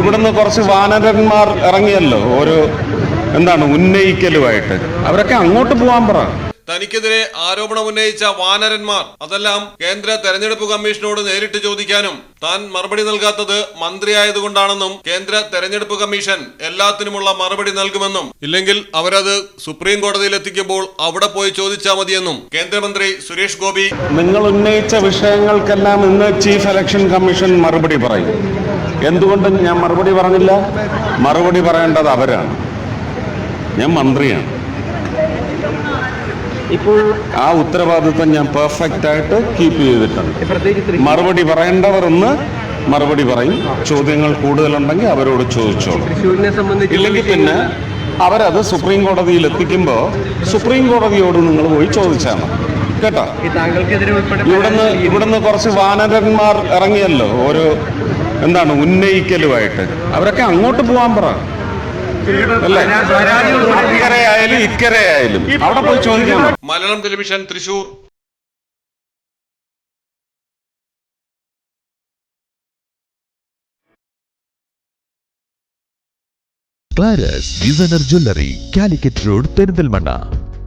ഇവിടുന്ന് കുറച്ച് വാനരന്മാർ ഇറങ്ങിയല്ലോ ഒരു എന്താണ് ഉന്നയിക്കലുമായിട്ട്. അവരൊക്കെ അങ്ങോട്ട് പോവാൻ പറ. തനിക്കെതിരെ ആരോപണം ഉന്നയിച്ച വാനരന്മാർ അതെല്ലാം കേന്ദ്ര തെരഞ്ഞെടുപ്പ് കമ്മീഷനോട് നേരിട്ട് ചോദിക്കാനും താൻ മറുപടി നൽകാത്തത് മന്ത്രിയായതുകൊണ്ടാണെന്നും കേന്ദ്ര തെരഞ്ഞെടുപ്പ് കമ്മീഷൻ എല്ലാത്തിനുമുള്ള മറുപടി നൽകുമെന്നും ഇല്ലെങ്കിൽ അവരത് സുപ്രീം കോടതിയിൽ എത്തിക്കുമ്പോൾ അവിടെ പോയി ചോദിച്ചാൽ മതിയെന്നും കേന്ദ്രമന്ത്രി സുരേഷ് ഗോപി. നിങ്ങൾ ഉന്നയിച്ച വിഷയങ്ങൾക്കെല്ലാം ഇന്ന് ചീഫ് ഇലക്ഷൻ കമ്മീഷൻ മറുപടി പറയും. എന്തുകൊണ്ട് ഞാൻ മറുപടി പറഞ്ഞില്ല. മറുപടി പറയേണ്ടത് അവരാണ്. ഞാൻ മന്ത്രിയാണ്. ഇപ്പോൾ ആ ഉത്തരവാദിത്വം ഞാൻ പെർഫെക്റ്റ് ആയിട്ട് കീപ്പ് ചെയ്തിട്ടുണ്ട്. മറുപടി പറയേണ്ടവർ ഒന്ന് മറുപടി പറയും. ചോദ്യങ്ങൾ കൂടുതലുണ്ടെങ്കിൽ അവരോട് ചോദിച്ചോളൂ. ഇല്ലെങ്കിൽ പിന്നെ അവരത് സുപ്രീം കോടതിയിൽ എത്തിക്കുമ്പോൾ സുപ്രീം കോടതിയോട് നിങ്ങൾ പോയി ചോദിച്ചാൽ മതി. കേട്ടോ? ഇവിടുന്ന് ഇവിടുന്ന് കുറച്ച് വാനരന്മാർ ഇറങ്ങിയല്ലോ ഒരു എന്താണ് ഉന്നയിക്കലുമായിട്ട്. അവരൊക്കെ അങ്ങോട്ട് പോവാൻ പറ. അല്ലേ? അക്കരെ ആയാലും ഇക്കരെ അവിടെ പോയി ചോദിക്കണം പറ. Malayalam television Thrissur. Claras designer jewellery Calicut road Perinthalmanna